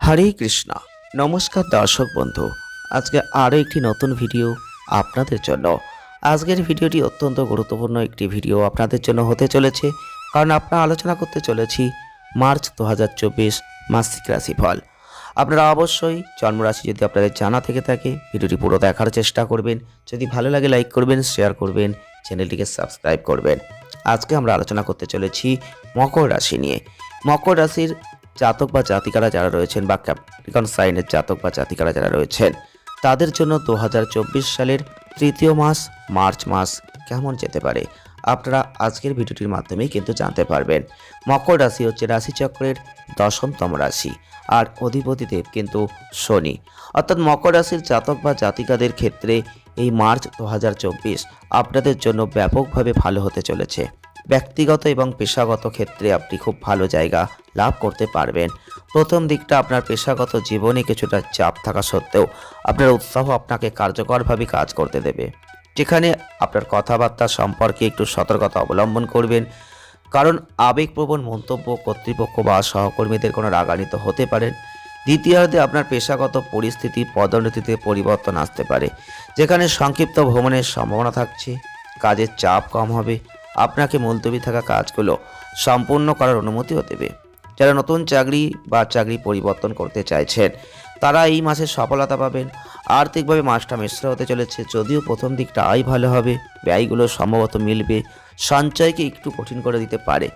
হরে কৃষ্ণা। নমস্কার দর্শক বন্ধু, আজকে আরও একটি নতুন ভিডিও আপনাদের জন্য। আজকের ভিডিওটি অত্যন্ত গুরুত্বপূর্ণ একটি ভিডিও আপনাদের জন্য হতে চলেছে, কারণ আপনারা আলোচনা করতে চলেছি মার্চ দু হাজার চব্বিশ মাসিক রাশিফল। আপনারা অবশ্যই জন্মরাশি যদি আপনাদের জানা থেকে থাকে, ভিডিওটি পুরো দেখার চেষ্টা করবেন। যদি ভালো লাগে লাইক করবেন, শেয়ার করবেন, চ্যানেলটিকে সাবস্ক্রাইব করবেন। আজকে আমরা আলোচনা করতে চলেছি মকর রাশি নিয়ে। মকর রাশির জাতক বা জাতিকারা যারা রয়েছেন বা ক্যাপ্রিকন সাইনের জাতক বা জাতিকারা যারা রয়েছেন, তাদের জন্য দু হাজার চব্বিশ সালের তৃতীয় মাস, মার্চ মাস কেমন যেতে পারে? আপনারা আজকের ভিডিওটির মাধ্যমেই কিন্তু জানতে পারবেন। মকর রাশি হচ্ছে রাশিচক্রের দশমতম রাশি, আর অধিপতিদেব কিন্তু শনি। অর্থাৎ মকর রাশির জাতক বা জাতিকাদের ক্ষেত্রে এই মার্চ দু হাজার চব্বিশ আপনাদের জন্য ব্যাপকভাবে ভালো হতে চলেছে। ব্যক্তিগত এবং পেশাগত ক্ষেত্রে আপনি খুব ভালো জায়গা লাভ করতে পারবেন। প্রথম দিকটা আপনার পেশাগত জীবনে কিছুটা চাপ থাকা সত্ত্বেও আপনার উৎসাহ আপনাকে কার্যকরভাবে কাজ করতে দেবে। যেখানে আপনার কথাবার্তা সম্পর্কে একটু সতর্কতা অবলম্বন করবেন। কারণ আবেগপ্রবণ মন্তব্য কর্তৃপক্ষ বা সহকর্মীদের কোনো রাগান্বিত হতে পারেন দ্বিতীয়ার্ধে আপনার পেশাগত পরিস্থিতি পদোন্নতিতে পরিবর্তন আসতে পারে। যেখানে সংক্ষিপ্ত ভ্রমণের সম্ভাবনা থাকছে, কাজের চাপ কম হবে আপনাকে মুলতবি থাকা কাজগুলো সম্পূর্ণ করার অনুমতিও দেবে। যারা নতুন চাকরি বা চাকরি পরিবর্তন করতে চাইছেন, তারা এই মাসে সফলতা পাবেন। আর্থিকভাবে মাসটা মিশ্র হতে চলেছে, যদিও প্রথম দিকটা আয় ভালো হবে। ব্যয়গুলো সম্ভবত মিলবে। সঞ্চয়কে একটু কঠিন করে দিতে পারে।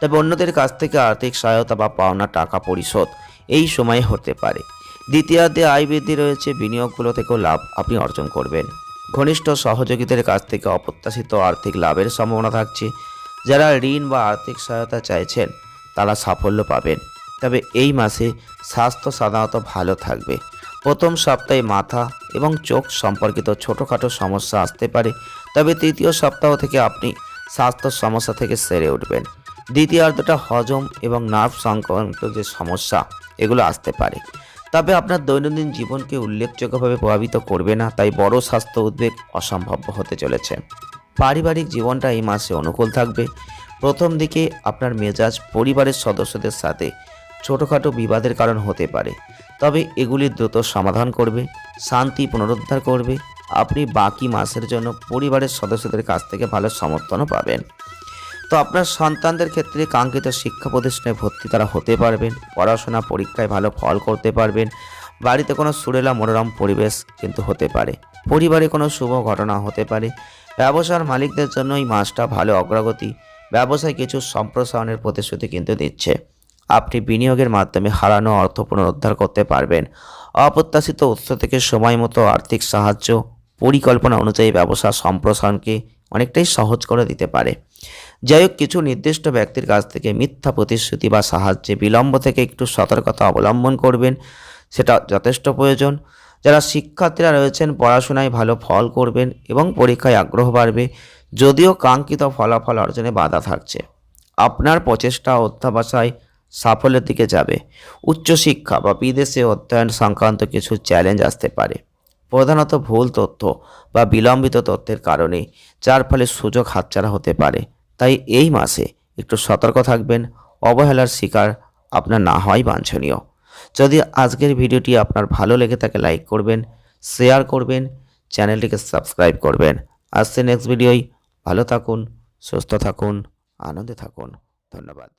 তবে অন্যদের কাছ থেকে আর্থিক সহায়তা বা পাওনা টাকা পরিশোধ এই সময়ে হতে পারে। দ্বিতীয়ার্ধে আয় বৃদ্ধি রয়েছে, বিনিয়োগগুলো থেকেও লাভ আপনি অর্জন করবেন। ঘনিষ্ঠ সহযোগীদের কাছ থেকে অপ্রত্যাশিত আর্থিক লাভের সম্ভাবনা থাকছে। যারা ঋণ বা আর্থিক সহায়তা চাইছেন, তারা সাফল্য পাবেন। তবে এই মাসে স্বাস্থ্য সাধারণত ভালো থাকবে। প্রথম সপ্তাহে মাথা এবং চোখ সম্পর্কিত ছোটোখাটো সমস্যা আসতে পারে। তবে তৃতীয় সপ্তাহ থেকে আপনি স্বাস্থ্য সমস্যা থেকে সেরে উঠবেন। দ্বিতীয়ার্ধটা হজম এবং নার্ভ সংক্রান্ত যে সমস্যা, এগুলো আসতে পারে। তবে আপনার দৈনন্দিন জীবনকে উল্লেখযোগ্যভাবে প্রভাবিত করবে না, তাই বড় স্বাস্থ্য উদ্বেগ অসম্ভাব্য হতে চলেছে। পারিবারিক জীবনটা এই মাসে অনুকূল থাকবে। প্রথম দিকে আপনার মেজাজ পরিবারের সদস্যদের সাথে ছোটোখাটো বিবাদের কারণ হতে পারে। তবে এগুলি দ্রুত সমাধান করবে, শান্তি পুনরুদ্ধার করবে। আপনি বাকি মাসের জন্য পরিবারের সদস্যদের কাছ থেকে ভালো সমর্থনও পাবেন। তো আপনার সন্তানদের ক্ষেত্রে কাঙ্ক্ষিত শিক্ষা প্রতিষ্ঠানে ভর্তি তারা হতে পারবেন, পড়াশোনা, পরীক্ষায় ভালো ফল করতে পারবেন, বাড়িতে কোনো সুরেলা মনোরম পরিবেশ কিন্তু হতে পারে, পরিবারে কোনো শুভ ঘটনা হতে পারে। ব্যবসার মালিকদের জন্য এই মাসটা ভালো অগ্রগতি, ব্যবসায় কিছু সম্প্রসারণের প্রতিশ্রুতি কিন্তু দিচ্ছে। আপনি বিনিয়োগের মাধ্যমে হারানো অর্থ পুনরুদ্ধার করতে পারবেন। অপ্রত্যাশিত উৎস থেকে সময় মতো আর্থিক সাহায্য, পরিকল্পনা অনুযায়ী ব্যবসা সম্প্রসারণকে অনেকটাই সহজ করে দিতে পারে। যাই হোক কিছু নির্দিষ্ট ব্যক্তির কাছ থেকে মিথ্যা প্রতিশ্রুতি বা সাহায্যে বিলম্ব থেকে একটু সতর্কতা অবলম্বন করবেন, সেটা যথেষ্ট প্রয়োজন। যারা শিক্ষার্থীরা রয়েছেন, পড়াশোনায় ভালো ফল করবেন এবং পরীক্ষায় আগ্রহ বাড়বে, যদিও কাঙ্ক্ষিত ফলাফল অর্জনে বাধা থাকছে। আপনার প্রচেষ্টা অধ্যাবসায় সাফল্যের দিকে যাবে। উচ্চশিক্ষা বা বিদেশে অধ্যয়ন সংক্রান্ত কিছু চ্যালেঞ্জ আসতে পারে। প্রধানত ভুল তথ্য বা বিলম্বিত তথ্যের কারণে, যার ফলে সুযোগ হাতছাড়া হতে পারে। তাই এই মাসে একটু সতর্ক থাকবেন, অবহেলার শিকার আপনার না হয় বাঞ্ছনীয়। যদি আজকের ভিডিওটি আপনার ভালো লেগে থাকে, লাইক করবেন, শেয়ার করবেন, চ্যানেলটিকে সাবস্ক্রাইব করবেন। আসছে নেক্সট ভিডিওই ভালো থাকুন, সুস্থ থাকুন, আনন্দে থাকুন। ধন্যবাদ।